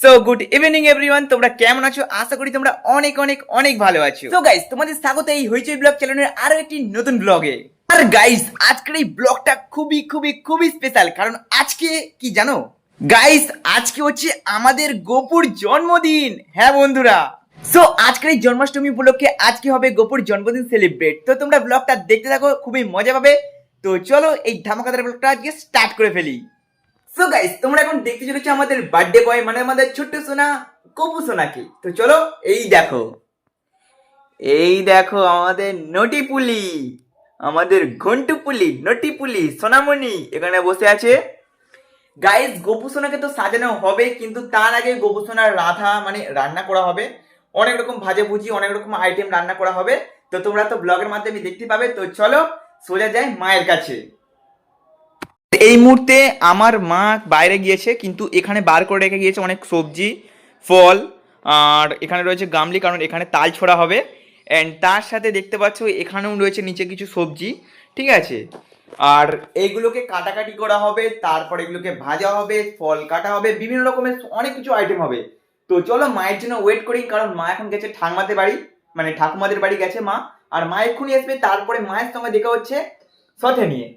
So good evening everyone তোমরা কেমন আছো? আশা করি তোমরা অনেক অনেক অনেক ভালো আছো। তো গাইস তোমাদের স্বাগত এই হইচই ব্লগ চ্যানেলের আরও একটি নতুন ব্লগে আর গাইস আজকের এই ব্লগটা খুবই খুবই খুবই স্পেশাল কারণ আজকে কি জানো? গাইস আজকে হচ্ছে আমাদের গোপুর জন্মদিন। হ্যাঁ বন্ধুরা। সো আজকের এই জন্মাষ্টমী উপলক্ষে আজকে হবে গোপুর জন্মদিন সেলিব্রেট তো তোমরা ব্লগটা দেখতে থাকো, খুবই মজা পাবে। তো চলো এই ধামাকাদার ব্লগটা আজকে স্টার্ট করে ফেলি। সো গাইস তোমরা এখন দেখতে চলেছো আমাদের বার্থডে বয় মানে আমাদের ছোট্ট সোনা, কপু সোনাকে। তো চলো, এই দেখো। এই দেখো আমাদের নটি পুলি, আমাদের ঘন্টু পুলি, নটি পুলি, সোনামণি এখানে বসে আছে। গাইস গোপু সোনাকে তো সাজানো হবে, কিন্তু তার আগে গোপু সোনার রাধা মানে রান্না করা হবে। অনেক রকম ভাজে ভুজি, অনেক রকম আইটেম রান্না করা হবে। তো তোমরা তো ব্লগের মাধ্যমে দেখতে পাবে। তো চলো, সোজা যাই মায়ের কাছে। এই মুহূর্তে আমার মা বাইরে গিয়েছে, কিন্তু এখানে বার করে রেখে গিয়েছে অনেক সবজি, ফল, আর এখানে রয়েছে গামলি, কারণ এখানে তাল ছোড়া হবে। অ্যান্ড তার সাথে দেখতে পাচ্ছ, এখানেও রয়েছে নিচে কিছু সবজি, ঠিক আছে? আর এইগুলোকে কাটাকাটি করা হবে, তারপর এগুলোকে ভাজা হবে, ফল কাটা হবে, বিভিন্ন রকমের অনেক কিছু আইটেম হবে। তো চলো মায়ের জন্য ওয়েট করি, কারণ মা এখন গেছে ঠাকুমাদের বাড়ি মানে ঠাকুমাদের বাড়ি গেছে মা, আর মা এক্ষুনি আসবে, তারপরে মায়ের সঙ্গে দেখা হচ্ছে সথে নিয়ে।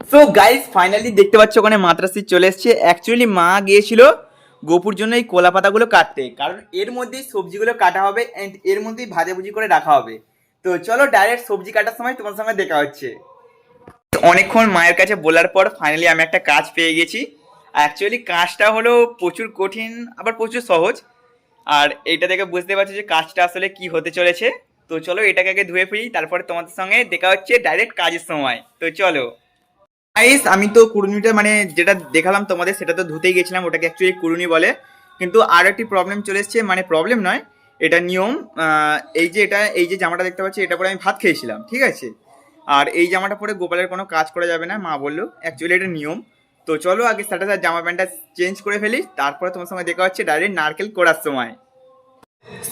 সো গাইস ফাইনালি দেখতে পাচ্ছ ওখানে মাদ্রাসি চলে এসছে। অ্যাকচুয়ালি মা গিয়েছিল গোপুর জন্য এই কলা পাতাগুলো কাটতে। কারণ এর মধ্যেই সবজিগুলো কাটা হবে অ্যান্ড এর মধ্যেই ভাজাভুজি করে রাখা হবে। তো চলো ডাইরেক্ট সবজি কাটার সময় তোমার সঙ্গে দেখা হচ্ছে। অনেকক্ষণ মায়ের কাছে বলার পর ফাইনালি আমি একটা কাজ পেয়ে গেছি। অ্যাকচুয়ালি কাজটা হলো প্রচুর কঠিন, আবার প্রচুর সহজ। আর এটা দেখে বুঝতে পারছি যে কাজটা আসলে কি হতে চলেছে। তো চলো এটাকে আগে ধুয়ে ফেলি, তারপরে তোমাদের সঙ্গে দেখা হচ্ছে ডাইরেক্ট কাজের সময়। তো চলো। গাইস আমি তো কুড়ুনিটা মানে যেটা দেখালাম তোমাদের, সেটা তো ধুতেই গেছিলাম, ওটাকে অ্যাকচুয়ালি কুড়ুনি বলে। কিন্তু আর একটি প্রবলেম চলে এসছে মানে প্রবলেম নয়, এটা নিয়ম এই যে এটা, এই যে জামাটা দেখতে পাচ্ছি, এটা পরে আমি ভাত খেয়েছিলাম, ঠিক আছে? আর এই জামাটা পরে গোপালের কোনো কাজ করা যাবে না, মা বলল অ্যাকচুয়ালি এটা নিয়ম। তো চলো আগে সাথে সাথে জামা প্যান্টটা চেঞ্জ করে ফেলি, তারপরে তোমার সঙ্গে দেখা হচ্ছে ডাইরেক্ট নারকেল করার সময়।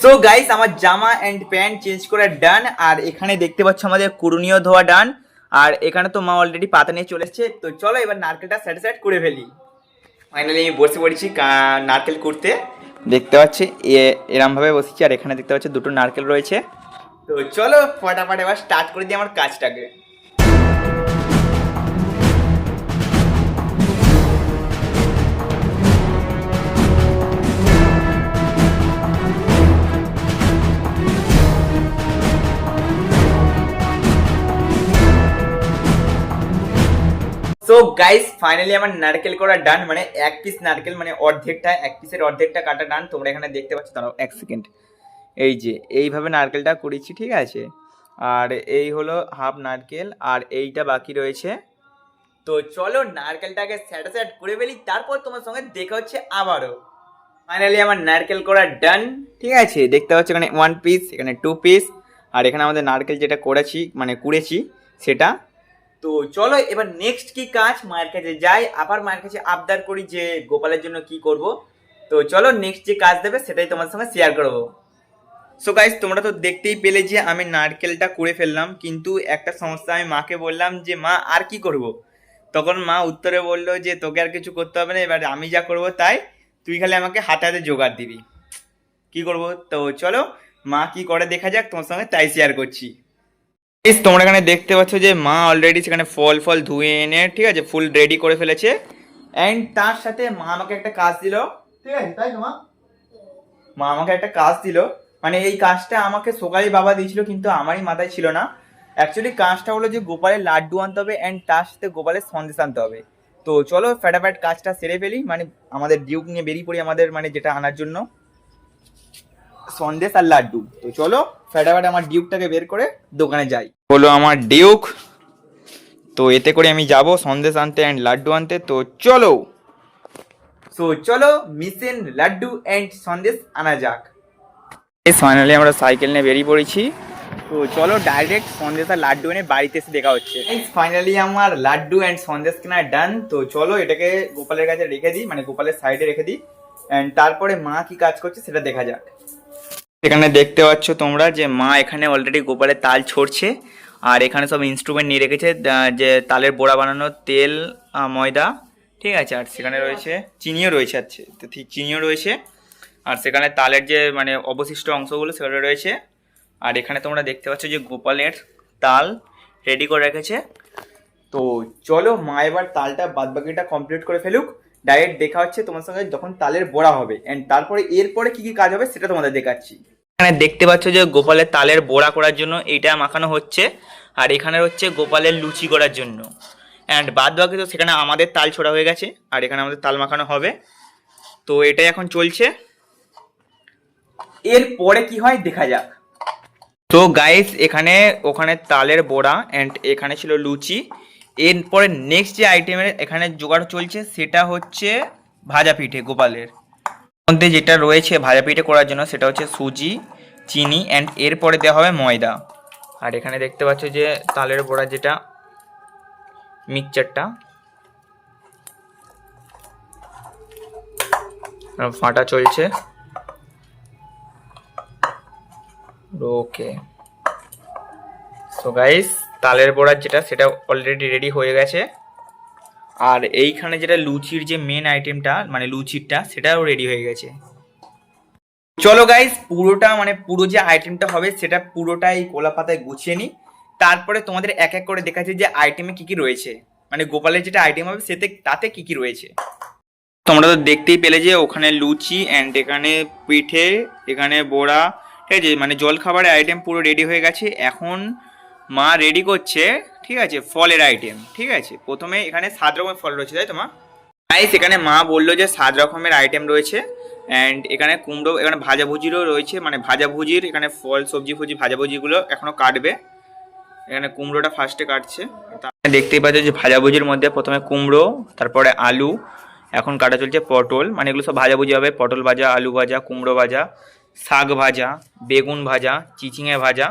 সো গাইস আমার জামা অ্যান্ড প্যান্ট চেঞ্জ করে ডান আর এখানে দেখতে পাচ্ছ আমাদের কুরুনিও ধোয়া ডান আর এখানে তো মা অলরেডি পাতা নিয়ে চলে এসছে। তো চলো এবার নারকেলটা স্যাটিসফাইড করে ফেলি। ফাইনালি আমি বসে পড়েছি নারকেল করতে দেখতে পাচ্ছি, এ- এরমভাবে বসেছি আর এখানে দেখতে পাচ্ছি দুটো নারকেল রয়েছে। তো চলো, ফটাফট এবার স্টার্ট করে দিই আমার কাজটাকে। সো গাইস ফাইনালি আমার নারকেল করা ডান মানে এক পিস নারকেল মানে অর্ধেকটা, এক পিসের অর্ধেকটা কাটা ডান তোমরা এখানে দেখতে পাচ্ছ, দাঁড়াও এক সেকেন্ড এই যে, এইভাবে নারকেলটা করেছি ঠিক আছে? আর এই হলো হাফ নারকেল, আর এইটা বাকি রয়েছে। তো চলো নারকেলটাকে স্যাটাস্যাট করে ফেলি, তারপর তোমার সঙ্গে দেখা হচ্ছে আবারও। ফাইনালি আমার নারকেল করা ডান ঠিক আছে? দেখতে পাচ্ছ এখানে ওয়ান পিস এখানে টু পিস আর এখানে আমাদের নারকেল যেটা করেছি মানে কুড়েছি, সেটা তো চলো এবার নেক্সট কি কাজ? মায়ের কাছে যাই, আবার মায়ের কাছে আবদার করি যে গোপালের জন্য কি করব। তো চলো নেক্সট যে কাজ দেবে সেটাই তোমার সঙ্গে শেয়ার করব। সো গাইস তোমরা তো দেখতেই পেলে যে আমি নারকেলটা করে ফেললাম, কিন্তু একটা সমস্যা, আমি মাকে বললাম যে, মা, আর কি করব? তখন মা উত্তরে বলল যে, তোকে আর কিছু করতে হবে না, এবার আমি যা করব তাই তুই খালি আমাকে হাতে হাতে জোগাড় দিবি। কি করব? তো চলো মা কি করে দেখা যাক, তোমার সঙ্গে তাই শেয়ার করছি। তোমরা এখানে দেখতে পাচ্ছ যে মা অলরেডি সেখানে ফল ফল ধুয়ে এনে, ঠিক আছে ফুল রেডি করে ফেলেছে। অ্যান্ড তার সাথে মা আমাকে একটা কাজ দিল। ঠিক আছে, তাই তো মা? মা আমাকে একটা কাজ দিল। মানে এই কাজটা আমাকে সকালে বাবা দিয়েছিল, কিন্তু আমারই মাথায় ছিল না। অ্যাকচুয়ালি কাজটা হলো যে গোপালের লাড্ডু আনতে হবে অ্যান্ড তার সাথে গোপালের সন্দেশ আনতে হবে। তো চলো ফ্যাটাফ্যাট কাজটা সেরে ফেলি। মানে আমাদের ডিউক নিয়ে বেরিয়ে পড়ি আমাদের মানে যেটা আনার জন্য। সন্দেশ আর লাড্ডু। তো চলো ফ্যাটাফ্যাট আমার ডিউকটাকে বের করে দোকানে যাই। হলো আমার ডিউক। তো এতে করে আমি যাব সন্দেশ আনতে অ্যান্ড লাড্ডু আনতে। তো চলো। সো চলো মিশন লাড্ডু অ্যান্ড সন্দেশ আনা যাক। ফাইনালি আমরা সাইকেল নিয়ে বেরিয়ে পড়েছি। তো চলো ডাইরেক্ট সন্দেশ আর লাড্ডু এনে বাড়িতে এসে দেখা হচ্ছে। ফাইনালি আমার লাড্ডু অ্যান্ড সন্দেশ কেনা ডান তো চলো এটাকে গোপালের কাছে রেখে দিই মানে গোপালের সাইডে রেখে দিই। অ্যান্ড তারপরে মা কি কাজ করছে সেটা দেখা যাক। এখানে দেখতে পাচ্ছ তোমরা যে মা এখানে অলরেডি গোপালে তাল ছড়ছে, আর এখানে সব ইনস্ট্রুমেন্ট নিয়ে রেখেছে যে তালের বড়া বানানোর তেল ময়দা, ঠিক আছে? আর সেখানে রয়েছে চিনিও রয়েছে আছে চিনিও রয়েছে, আর সেখানে তালের যে মানে অবশিষ্ট অংশগুলো সেগুলো রয়েছে, আর এখানে তোমরা দেখতে পাচ্ছ যে গোপালের তাল রেডি করে রেখেছে। তো চলো মা এবার তালটা বাদবাকিটা কমপ্লিট করে ফেলুক ডাইরেক্ট দেখা হচ্ছে তোমার সঙ্গে যখন তালের বড়া হবে। এন্ড তারপরে এরপরে কি কি কাজ হবে সেটা তোমাদের দেখাচ্ছি। এখানে দেখতে পাচ্ছ যে গোপালের তালের বড়া করার জন্য এইটা মাখানো হচ্ছে আর এখানে হচ্ছে গোপালের লুচি করার জন্য। অ্যান্ড বাদ বাকি তো সেখানে আমাদের তাল ছোড়া হয়ে গেছে আর এখানে আমাদের তাল মাখানো হবে। তো এটাই এখন চলছে। এরপরে কি হয় দেখা যাক। তো গাইস এখানে ওখানে তালের বড়া অ্যান্ড এখানে ছিল লুচি। এরপরে নেক্সট যে আইটেমের এখানে জোগাড় চলছে, সেটা হচ্ছে ভাজা পিঠে, গোপালের। মধ্যে যেটা রয়েছে ভাজা পিঠে করার জন্য, সেটা হচ্ছে সুজি, চিনি অ্যান্ড এরপরে দেওয়া হবে ময়দা। আর এখানে দেখতে পাচ্ছ যে, তালের বড়া যেটা মিক্সচারটা ফাটা চলছে। ওকে সো গাইস তালের বড়ার যেটা, সেটা অলরেডি রেডি হয়ে গেছে। আর এইখানে যেটা লুচির যে মেন আইটেমটা মানে লুচিরটা, সেটাও রেডি হয়ে গেছে। চলো গাইস পুরোটা মানে পুরো যে আইটেমটা হবে, সেটা পুরোটা এই কোলা পাতায় গুছিয়ে নিই। তারপরে তোমাদের এক এক করে দেখাচ্ছি যে আইটেমে কি কি রয়েছে। মানে গোপালের যেটা আইটেম হবে, সেতে তাতে কি কি রয়েছে। তোমরা তো দেখতেই পেলে যে ওখানে লুচি অ্যান্ড এখানে পিঠে, এখানে বড়া, ঠিক আছে? মানে জল খাবারের আইটেম পুরো রেডি হয়ে গেছে। এখন মা রেডি করছে, ঠিক আছে, ফলের আইটেম ঠিক আছে। প্রথমে এখানে সাত রকমের ফল রয়েছে, তাই তো মা? গাইস এখানে মা বলল যে সাত রকমের আইটেম রয়েছে অ্যান্ড এখানে কুমড়ো, এখানে ভাজাভুজিরও রয়েছে মানে ভাজাভুজির এখানে ফল, সবজি ফবজি ভাজাভুজিগুলো এখনও কাটবে। এখানে কুমড়োটা ফার্স্টে কাটছে। দেখতেই পাচ্ছ যে ভাজাভুজির মধ্যে প্রথমে কুমড়ো, তারপরে আলু, এখন কাটা চলছে পটল মানে এগুলো সব ভাজাভুজি হবে। পটল ভাজা, আলু ভাজা, কুমড়ো ভাজা, শাক ভাজা, বেগুন ভাজা, চিচিঙে ভাজা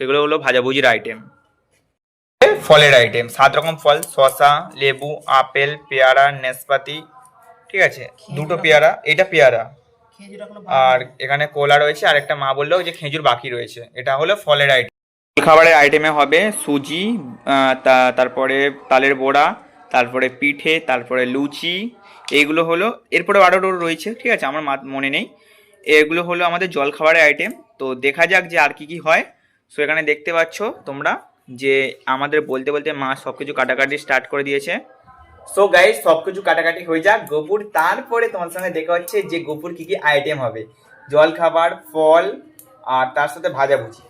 সেগুলো হলো ভাজাভুজির আইটেম ফলের আইটেম সাত রকম ফল শসা লেবু আপেল পেয়ারা নেসপাতি ঠিক আছে? দুটো পেয়ারা এটা পেয়ারা। আর এখানে কোলা রয়েছে আর একটা মা বলল যে খেজুর বাকি রয়েছে এটা হলো ফলের আইটেম খাবারের আইটেমে হবে সুজি তা- তারপরে তালের বড়া তারপরে পিঠে তারপরে লুচি এইগুলো হলো এরপরে আরও রয়েছে ঠিক আছে? আমার মা- মনে নেই। এগুলো হলো আমাদের জল খাবারের আইটেম তো দেখা যাক যে আর কি কি হয়। সো এখানে দেখতে পাচ্ছ তোমরা যে আমাদের বলতে বলতে মা সব কিছু কাটাকাটি স্টার্ট করে দিয়েছে। সো গাইস সব কিছু কাটাকাটি হয়ে যাক। গোপুর তারপরে তোমার সঙ্গে দেখা হচ্ছে যে গোপুর কি কি আইটেম হবে। জল, খাবার, ফল, আর তার সাথে ভাজাভুজি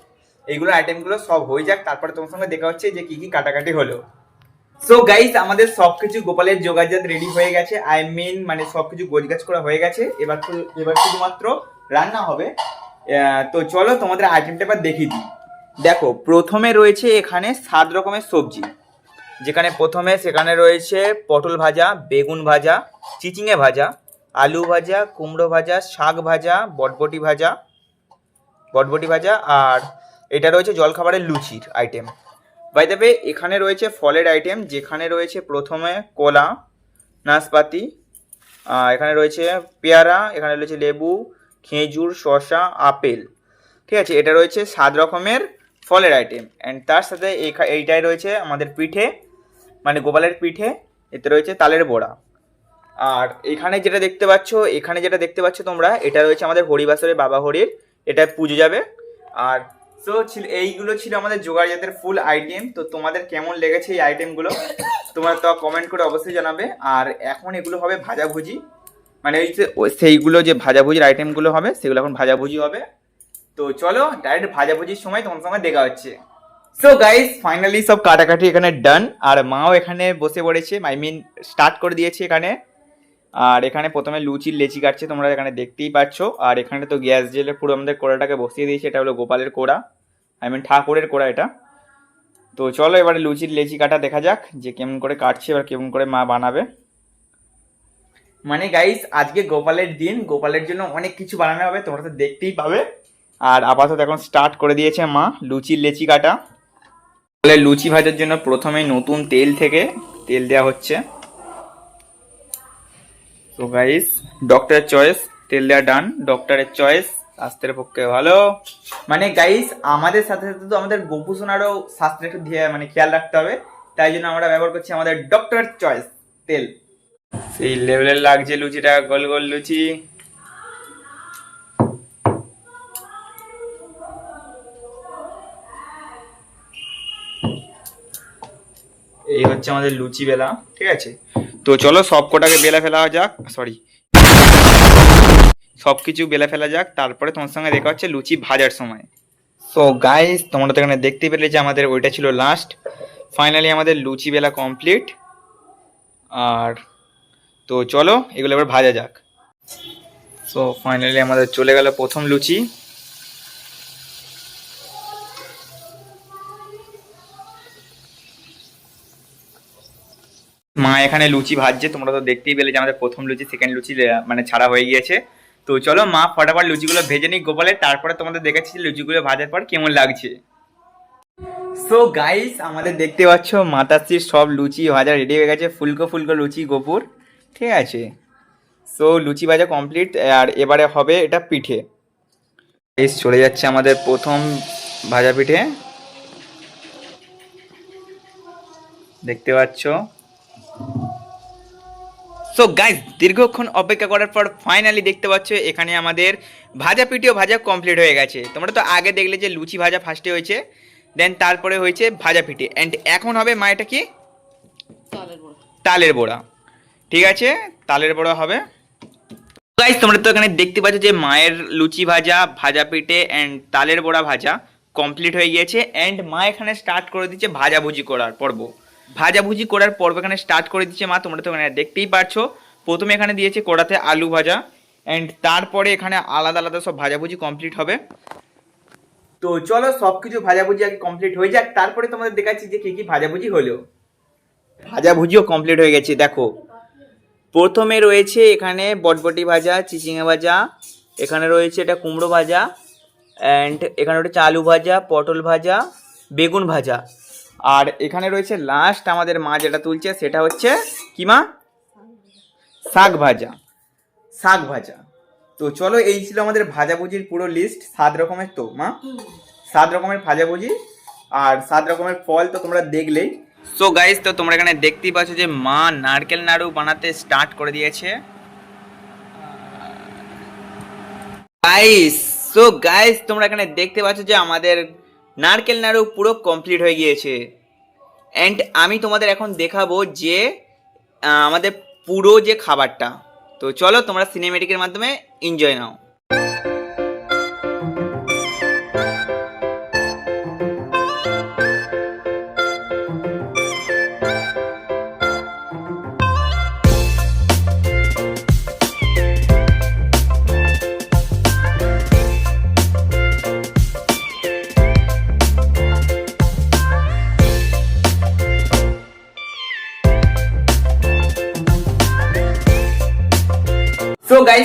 এইগুলো আইটেমগুলো সব হয়ে যাক। তারপরে তোমার সঙ্গে দেখা হচ্ছে যে কি কি কাটাকাটি হলো। সো গাইস আমাদের সবকিছু গোপালের যোগাযোগ রেডি হয়ে গেছে। আই মিন মানে সবকিছু গোছগাছ করা হয়ে গেছে। এবার এবার শুধুমাত্র রান্না হবে। তো চলো তোমাদের আইটেমটা এবার দেখিয়ে দিই। দেখো, প্রথমে রয়েছে এখানে সাত রকমের সবজি। যেখানে প্রথমে সেখানে রয়েছে পটল ভাজা, বেগুন ভাজা, চিচিঙে ভাজা, আলু ভাজা, কুমড়ো ভাজা, শাক ভাজা, বটবটি ভাজা বটবটি ভাজা আর এটা রয়েছে জলখাবারের লুচির আইটেম বাই দ্য ওয়ে এখানে রয়েছে ফলের আইটেম যেখানে রয়েছে প্রথমে কলা, নাশপাতি এখানে রয়েছে পেয়ারা, এখানে রয়েছে লেবু, খেজুর, শসা, আপেল। ঠিক আছে, এটা রয়েছে সাত রকমের ফলের আইটেম অ্যান্ড তার সাথে এইটাই রয়েছে আমাদের পিঠে মানে গোপালের পিঠে, এতে রয়েছে তালের বড়া। আর এখানে যেটা দেখতে পাচ্ছ, এখানে যেটা দেখতে পাচ্ছ তোমরা, এটা রয়েছে আমাদের হরিবাসরের বাবা হরির, এটা পুজো যাবে। আর সো ছিল, এইগুলো ছিল আমাদের জোগাড় জাতের ফুল আইটেম তো তোমাদের কেমন লেগেছে এই আইটেমগুলো তোমরা তো কমেন্ট করে অবশ্যই জানাবে। আর এখন এগুলো হবে ভাজাভুজি। মানে ওই- সেইগুলো যে ভাজাভুজির আইটেমগুলো হবে, সেগুলো এখন ভাজাভুজি হবে। তো চলো ডাইরেক্ট ভাজাভুজির সময় তোমার সঙ্গে দেখা হচ্ছে। সো গাইস ফাইনালি সব কাটাকাটি এখানে ডান আর মাও এখানে বসে পড়েছে আই মিন স্টার্ট করে দিয়েছে এখানে। আর এখানে প্রথমে লুচির লেচি কাটছে, তোমরা এখানে দেখতেই পাচ্ছ। আর এখানে তো গ্যাস জেলে পুরো আমাদের কোড়াটাকে বসিয়ে দিয়েছে, এটা হলো গোপালের কোড়া। আই মিন ঠাকুরের কোড়া এটা। তো চলো এবারে লুচির লেচি কাটা দেখা যাক, যে কেমন করে কাটছে এবার কেমন করে মা বানাবে। মানে গাইস আজকে গোপালের দিন, গোপালের জন্য অনেক কিছু বানানো হবে, তোমরা তো দেখতেই পাবে। আর আপাতত এখন স্টার্ট করে দিয়েছে মা লুচির লেচি কাটা। তাহলে লুচি ভাজার জন্য প্রথমে নতুন তেল থেকে তেল দেওয়া হচ্ছে। তো গাইস ডক্টরের চয়েস তেল দেওয়া ডান ডক্টরের চয়েস স্বাস্থ্যের পক্ষে ভালো। মানে গাইস আমাদের সাথে সাথে তো আমাদের গোপু সোনারও স্বাস্থ্যের একটু মানে খেয়াল রাখতে হবে। তাই জন্য আমরা ব্যবহার করছি আমাদের ডক্টরের চয়েস তেল। সেই লেভেলের লাগছে লুচিটা, গোল গোল লুচি। এই হচ্ছে আমাদের লুচি বেলা, ঠিক আছে? তো চলো সব কটাকে বেলা ফেলা যাক সরি সব কিছু বেলা ফেলা যাক, তারপরে তোমার সঙ্গে দেখা হচ্ছে লুচি ভাজার সময়। সো গাইস তোমরা তো এখানে দেখতেই পেলে যে আমাদের ওইটা ছিল লাস্ট ফাইনালি আমাদের লুচি বেলা কমপ্লিট আর তো চলো, এগুলো এবার ভাজা যাক। সো ফাইনালি আমাদের চলে গেল প্রথম লুচি। মা এখানে লুচি ভাজছে, তোমরা তো দেখতেই পেলে যে আমাদের প্রথম লুচি সেকেন্ড লুচি মানে ছাড়া হয়ে গিয়েছে। তো চলো মা ফটাফট লুচিগুলো ভেজে নিই গোপালে তারপরে তোমাদের দেখাচ্ছি লুচিগুলো ভাজার পর কেমন লাগছে। সো গাইস আমাদের দেখতে পাচ্ছ মাতাশ্রীর সব লুচি ভাজা রেডি হয়ে গেছে, ফুলকো ফুলকো লুচি গোপুর, ঠিক আছে? সো লুচি ভাজা কমপ্লিট আর এবারে হবে এটা পিঠে। এস চলে যাচ্ছে আমাদের প্রথম ভাজা পিঠে। দেখতে পাচ্ছ? সো গাইজ দীর্ঘক্ষণ অপেক্ষা করার পর ফাইনালি দেখতে পাচ্ছ এখানে আমাদের ভাজা পিঠেও ভাজা কমপ্লিট হয়ে গেছে। তোমরা তো আগে দেখলে যে লুচি ভাজা ফার্স্টে হয়েছে দেন তারপরে হয়েছে ভাজা পিঠে অ্যান্ড এখন হবে মা এটা কি? তালের বড়া। তালের বড়া। ঠিক আছে? তালের বড়া হবে। গাইজ তোমরা তো এখানে দেখতে পাচ্ছ যে মায়ের লুচি ভাজা ভাজা পিঠে অ্যান্ড তালের বড়া ভাজা কমপ্লিট হয়ে গিয়েছে। অ্যান্ড মা এখানে স্টার্ট করে দিচ্ছে ভাজাভুজি করার পর্ব। ভাজাভুজি করার পর্ব এখানে স্টার্ট করে দিচ্ছে মা, তোমরা তো এখানে দেখতেই পারছ। প্রথমে এখানে দিয়েছে কড়াতে আলু ভাজা অ্যান্ড তারপরে এখানে আলাদা আলাদা সব ভাজাভুজি কমপ্লিট হবে। তো চলো সব কিছু ভাজাভুজি আগে কমপ্লিট হয়ে যাক, তারপরে তোমাদের দেখাচ্ছি যে কী কী ভাজাভুজি হলো। ভাজাভুজিও কমপ্লিট হয়ে গেছে, দেখো। প্রথমে রয়েছে এখানে বটবটি ভাজা, চিচিঙে ভাজা, এখানে রয়েছে এটা কুমড়ো ভাজা অ্যান্ড এখানে রয়েছে আলু ভাজা, পটল ভাজা, বেগুন ভাজা। আর এখানে রয়েছে লাস্ট আমাদের মা যেটা তুলছে সেটা হচ্ছে কি মা? শাক ভাজা। শাক ভাজা। তো চলো এই ছিল আমাদের ভাজাভুজির পুরো লিস্ট সাত রকমের তো, মা? সাত রকমের ভাজাভুজি আর সাত রকমের ফল তো তোমরা দেখলেই। সো গাইস তো তোমরা এখানে দেখতেই পাচ্ছ যে মা নারকেল নাড়ু বানাতে স্টার্ট করে দিয়েছে। গাইস সো গাইস তোমরা এখানে দেখতে পাচ্ছ যে আমাদের নারকেল নাড়ু পুরো কমপ্লিট হয়ে গিয়েছে। অ্যান্ড আমি তোমাদের এখন দেখাবো যে আমাদের পুরো যে খাবারটা। তো চলো তোমরা সিনেমেটিকের মাধ্যমে এনজয় নাও।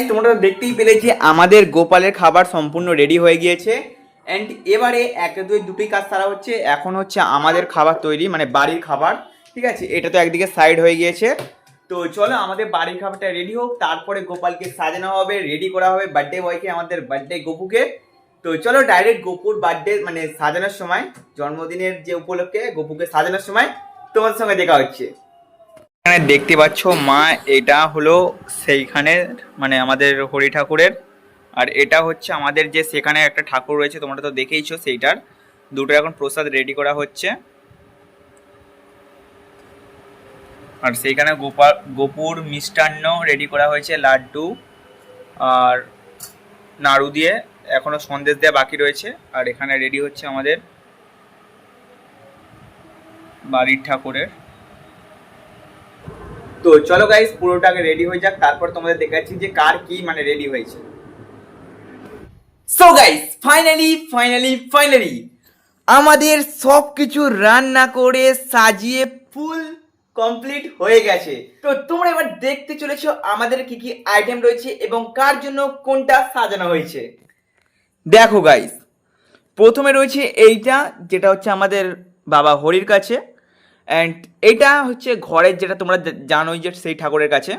সো গাইস তোমরা দেখতেই পেলে যে আমাদের গোপালের খাবার সম্পূর্ণ রেডি হয়ে গিয়েছে। অ্যান্ড এবারে এক দুই দুটি কাজ সারা হচ্ছে, এখন হচ্ছে আমাদের খাবার তৈরি মানে বাড়ির খাবার, ঠিক আছে? এটা তো একদিকে সাইড হয়ে গিয়েছে। তো চলো আমাদের বাড়ির খাবারটা রেডি হোক, তারপরে গোপালকে সাজানো হবে রেডি করা হবে বার্থডে বয়কে আমাদের বার্থডে গোপুকে। তো চলো ডাইরেক্ট গোপুর বার্থডে মানে সাজানোর সময়, জন্মদিনের যে উপলক্ষে গোপুকে সাজানোর সময় তোমার সঙ্গে দেখা হচ্ছে। এখানে দেখতে পাচ্ছ, মা, এটা হলো সেইখানে মানে আমাদের হরি ঠাকুরের। আর এটা হচ্ছে আমাদের যে সেখানে একটা ঠাকুর রয়েছে, তোমরা তো দেখেইছো সেইটার। দুটো এখন প্রসাদ রেডি করা হচ্ছে। আর সেইখানে গোপাল গোপুর মিষ্টান্ন রেডি করা হয়েছে, লাড্ডু আর নাড়ু দিয়ে। এখনও সন্দেশ দেওয়া বাকি রয়েছে। আর এখানে রেডি হচ্ছে আমাদের বাড়ির ঠাকুরের। তো চলো গাইস পুরোটাকে রেডি হয়ে যাক, তারপর তোমাদের দেখাচ্ছি যে কার কি মানে রেডি হয়েছে। So guys finally finally finally আমাদের সব কিছু রান্না করে সাজিয়ে ফুল কমপ্লিট হয়ে গেছে। তো তোমরা এবার দেখতে চলেছো আমাদের কি কি আইটেম রয়েছে এবং কার জন্য কোনটা সাজানো হয়েছে। দেখো গাইস প্রথমে রয়েছে এইটা, যেটা হচ্ছে আমাদের বাবা হরির কাছে। অ্যান্ড এইটা হচ্ছে ঘরের যেটা তোমরা জানোই যে সেই ঠাকুরের কাছে।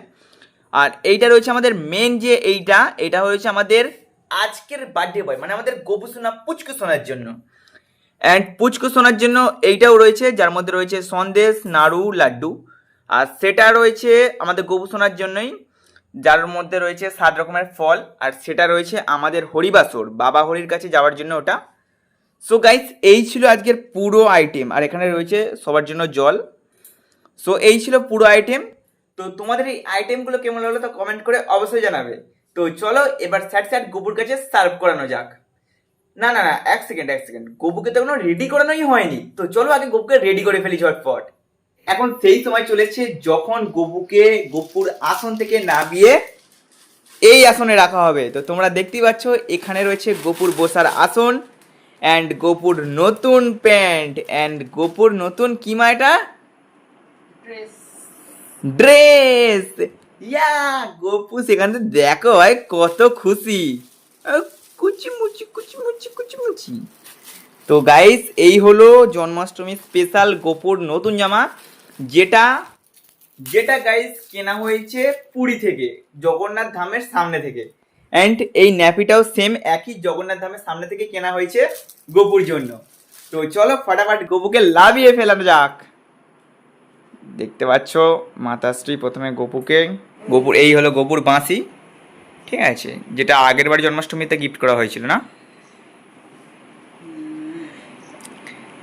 আর এইটা রয়েছে আমাদের মেন যে এইটা, এটা হয়েছে আমাদের আজকের বার্থডে বয় মানে আমাদের গোপু সোনা পুচকু সোনার জন্য। অ্যান্ড পুচকু সোনার জন্য এইটাও রয়েছে, যার মধ্যে রয়েছে সন্দেশ, নাড়ু, লাড্ডু। আর সেটা রয়েছে আমাদের গোপু সোনার জন্যই, যার মধ্যে রয়েছে সাত রকমের ফল। আর সেটা রয়েছে আমাদের হরিবাসর, বাবা হরির কাছে যাওয়ার জন্য ওটা। সো গাইস এই ছিল আজকের পুরো আইটেম আর এখানে রয়েছে সবার জন্য জল। সো এই ছিল পুরো আইটেম তো তোমাদের এই আইটেমগুলো কেমন লাগল তো কমেন্ট করে অবশ্যই জানাবে। তো চলো, এবার স্যাট স্যাট গোপুর কাছে সার্ভ করানো যাক। না না না, এক সেকেন্ড এক সেকেন্ড গোপুকে তো এখনও রেডি করানোই হয়নি। তো চলো, আগে গোপুকে রেডি করে ফেলি ঝটপট। এখন সেই সময় চলেছে যখন গোপুকে গোপুর আসন থেকে নামিয়ে এই আসনে রাখা হবে। তো তোমরা দেখতেই পাচ্ছ, এখানে রয়েছে গোপুর বসার আসন। অ্যান্ড গোপুর নতুন প্যান্ট। অ্যান্ড গোপুর নতুন কি মা এটা? ড্রেস ইয়া গোপু সেখানে দেখো ভাই কত খুশি। আহ, কুচিমুচি কুচিমুচি কুচিমুচি। তো গাইস এই হলো জন্মাষ্টমী স্পেশাল গোপুর নতুন জামা যেটা যেটা গাইস কেনা হয়েছে পুরী থেকে জগন্নাথ ধামের সামনে থেকে। অ্যান্ড এই ন্যাপিটাও সেম একই জগন্নাথ ধামের সামনে থেকে কেনা হয়েছে গোপুর জন্য। তো চলো ফটাফট গোপুকে লাভিয়ে ফেলানো যাক। দেখতে পাচ্ছ মাতাশ্রী প্রথমে গোপুকে। গোপুর, এই হলো গোপুর বাঁশি। ঠিক আছে, যেটা আগের বার জন্মাষ্টমীতে গিফট করা হয়েছিল, না?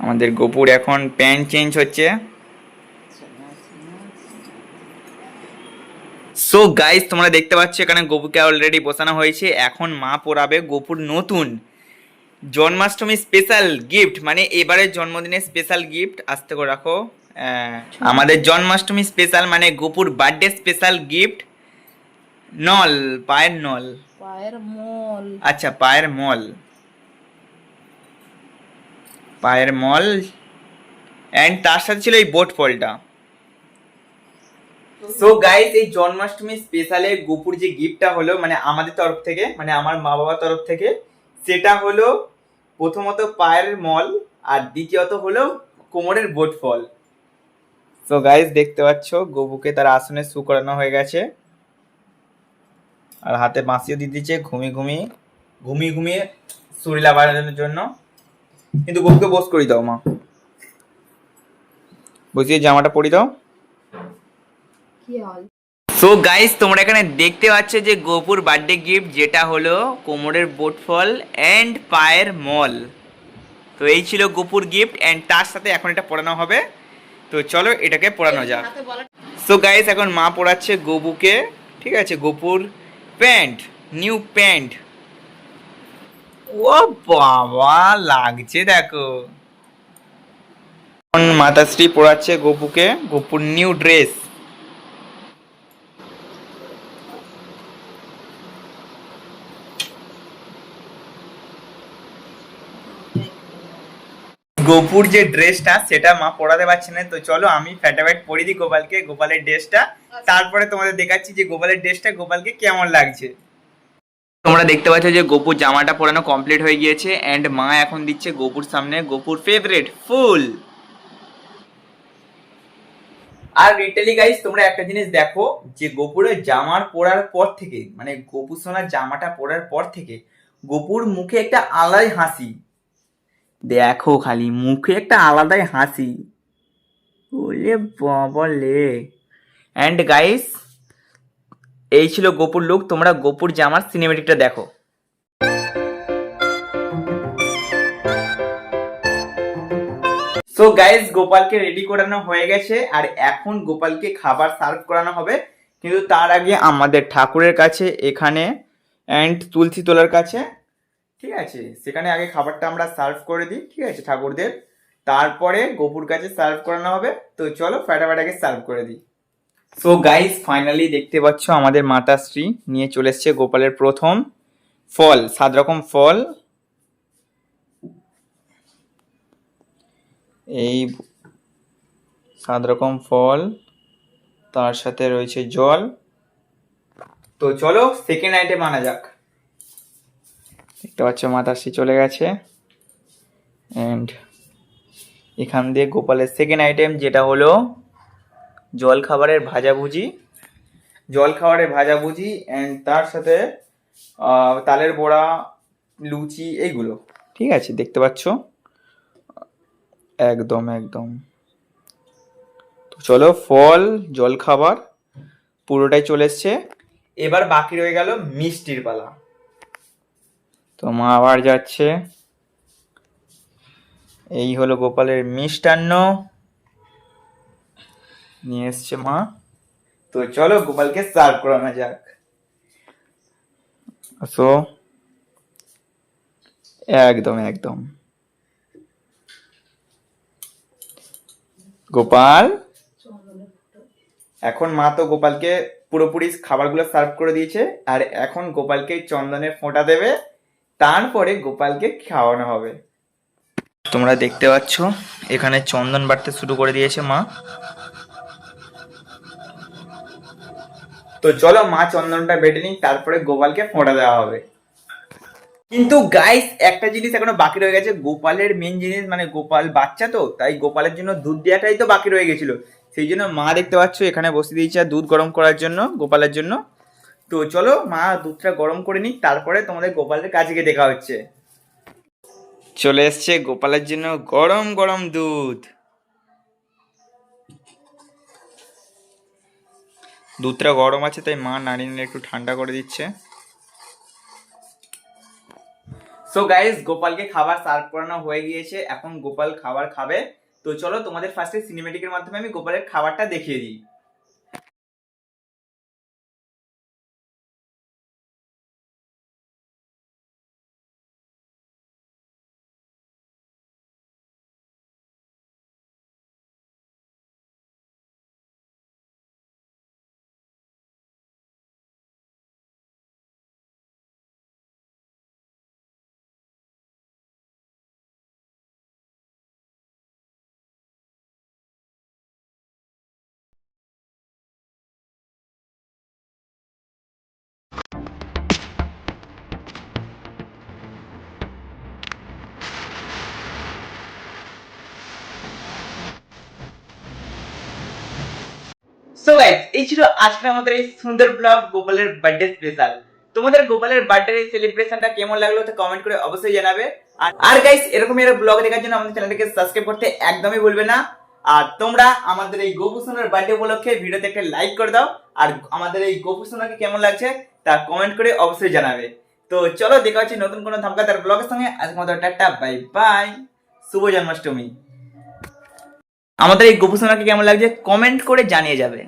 আমাদের গোপুর এখন প্যান্ট চেঞ্জ হচ্ছে। সো গাইস তোমরা দেখতে পাচ্ছ এখানে গোপুকে অলরেডি বসানো হয়েছে। এখন মা পরাবে গোপুর নতুন। জন্মাষ্টমী স্পেশাল গিফট মানে এবারের জন্মদিনের স্পেশাল গিফট আসতে করে রাখো। আমাদের জন্মাষ্টমী স্পেশাল মানে গোপুর বার্থডে স্পেশাল গিফট নল পায়ের নল। পায়ের মল। আচ্ছা পায়ের মল। পায়ের মল। অ্যান্ড তার সাথে ছিল এই বোট ফলটা। সো গাইস এই জন্মাষ্টমী স্পেশালে গোপুর যে গিফটটা হলো মানে আমাদের তরফ থেকে মানে আমার মা বাবার তরফ থেকে, সেটা হলো প্রথমত পায়ের মল আর দ্বিতীয়ত হলো কোমরের বোট ফল সো গাইস দেখতে পাচ্ছ, গোপুকে তার আসনে শু করানো হয়ে গেছে। আর হাতে বাঁশিও দিয়ে দিচ্ছে ঘুমিয়ে ঘুমিয়ে ঘুমিয়ে ঘুমিয়ে শরীর বাড়ানোর জন্য। কিন্তু গোপুকে বস করি দাও, মা। বসিয়ে জামাটা পরি দাও। সো গাইস তোমরা এখানে দেখতে পাচ্ছ যে গোপুর বার্থডে গিফট যেটা হলো কোমরের বোটফল অ্যান্ড পায়ের মল। তো এই ছিল গোপুর গিফট অ্যান্ড তার সাথে এখন এটা পড়ানো হবে। তো চলো এটাকে পড়ানো যাক। সো গাইস এখন মা পড়াচ্ছে গোপুকে ঠিক আছে? গোপুর প্যান্ট নিউ প্যান্ট ও বাবা লাগছে দেখো। মাতাশ্রী পড়াচ্ছে গোপুকে গোপুর নিউ ড্রেস গোপুর যে ড্রেসটা সেটা মা পরাতে পারছে না। তো চলো আমি ফ্যাটাফ্যাট পরিয়ে দিই গোপালকে গোপালের ড্রেসটা। তারপরে তোমাদের দেখাচ্ছি যে গোপালের ড্রেসটা গোপালকে কেমন লাগছে। তোমরা দেখতে পাচ্ছ যে গোপুর জামাটা পরানো কমপ্লিট হয়ে গিয়েছে এন্ড মা এখন দিচ্ছে গোপুর সামনে গোপুর ফেভারিট ফুল। আর রিটেলি গাইস তোমরা একটা জিনিস দেখো যে গোপুরের জামার পরার পর থেকে মানে গোপুর সোনার জামাটা পরার পর থেকে গোপুর মুখে একটা আলাদাই হাসি। দেখো খালি, মুখে একটা আলাদাই হাসি। ওলে বলে অ্যান্ড গাইস এই ছিল গোপুর লুক তোমরা গোপুর জামার সিনেমেটিকটা দেখো। সো গাইস গোপালকে রেডি করানো হয়ে গেছে, আর এখন গোপালকে খাবার সার্ভ করানো হবে। কিন্তু তার আগে আমাদের ঠাকুরের কাছে, এখানে অ্যান্ড তুলসী তোলার কাছে। ঠিক আছে? সেখানে আগে খাবারটা আমরা সার্ভ করে দিই, ঠিক আছে, ঠাকুরদের? তারপরে গোপুর কাছে সার্ভ করানো হবে। তো চলো ফ্যাটাফ্যাটাকে সার্ভ করে দিই। সো গাইস ফাইনালি দেখতে পাচ্ছ আমাদের মাতাশ্রী নিয়ে চলে এসছে গোপালের প্রথম ফল, সাত রকম ফল। এই সাত রকম ফল, তার সাথে রয়েছে জল। তো চলো সেকেন্ড আইটেম আনা যাক। দেখতে পাচ্ছ মাতাশ্রী চলে গেছে। অ্যান্ড এখান দিয়ে গোপালের সেকেন্ড আইটেম যেটা হলো জল খাবারের ভাজাভুজি। জল খাবারের ভাজাভুজি অ্যান্ড তার সাথে তালের বড়া, লুচি এইগুলো ঠিক আছে, দেখতে পাচ্ছ? একদম একদম। তো চলো, ফল, জল খাবার পুরোটাই চলে এসছে। এবার বাকি রয়ে গেল মিষ্টির পালা। তো মা আবার যাচ্ছে। এই হলো গোপালের মিষ্টান্ন। নিয়ে এসছে মা। তো চলো গোপালকে সার্ভ করানো যাক। আসো। একদম একদম। গোপাল? এখন মা তো গোপালকে পুরোপুরি খাবারগুলো সার্ভ করে দিয়েছে। আর এখন গোপালকে চন্দনের ফোঁটা দেবে। তারপরে গোপালকে খাওয়ানো হবে। তোমরা দেখতে পাচ্ছ, এখানে চন্দন বাড়তে শুরু করে দিয়েছে মা। তো চলো মা চন্দনটা বেটে নিই, তারপরে গোপালকে ফোঁটা দেওয়া হবে। কিন্তু গাইস একটা জিনিস এখনও বাকি রয়ে গেছে। গোপালের মেন জিনিস মানে গোপাল বাচ্চা তো, তাই গোপালের জন্য দুধ দেওয়াটাই তো বাকি রয়ে গেছিল। সেই জন্য মা দেখতে পাচ্ছ, এখানে বসে দিয়েছে দুধ গরম করার জন্য, গোপালের জন্য। তো চলো, মা দুধটা গরম করে নিই তারপরে তোমাদের গোপালের কাছে গিয়ে দেখা হচ্ছে। চলে এসছে গোপালের জন্য গরম গরম দুধ। দুধটা গরম আছে, তাই মা নাড়িয়ে নাড়িয়ে একটু ঠান্ডা করে দিচ্ছে। সো গাইস গোপালকে খাবার সার্ভ করানো হয়ে গিয়েছে, এখন গোপাল খাবার খাবে। তো চলো, তোমাদের ফার্স্টে সিনেমেটিকের মাধ্যমে আমি গোপালের খাবারটা দেখিয়ে দিই। সো গাইস এই ছিল আজকে আমাদের এই সুন্দর ব্লগ গোপালের বার্থডে স্পেশাল তোমাদের গোপালের বার্থডে সেলিব্রেশনটা কেমন লাগল তো কমেন্ট করে অবশ্যই জানাবে। আর গাইস এরকম এর ব্লগ দেখার জন্য আমাদের চ্যানেলটিকে সাবস্ক্রাইব করতে একদমই ভুলবে না। আর তোমরা আমাদের এই গোপুসোনার বার্থডে উপলক্ষে ভিডিওতে একটা লাইক করে দাও। আর আমাদের এই গোপুসোনাকে কেমন লাগছে তা কমেন্ট করে অবশ্যই জানাবে। তো চলো, দেখা হচ্ছে নতুন কোনো ধামকাতার ব্লগের সঙ্গে। আজকে মতো টাটা বাই বাই শুভ জন্মাষ্টমী। আমাদের এই গোপসনাকে কেমন লাগছে? কমেন্ট করে জানিয়ে যাবে।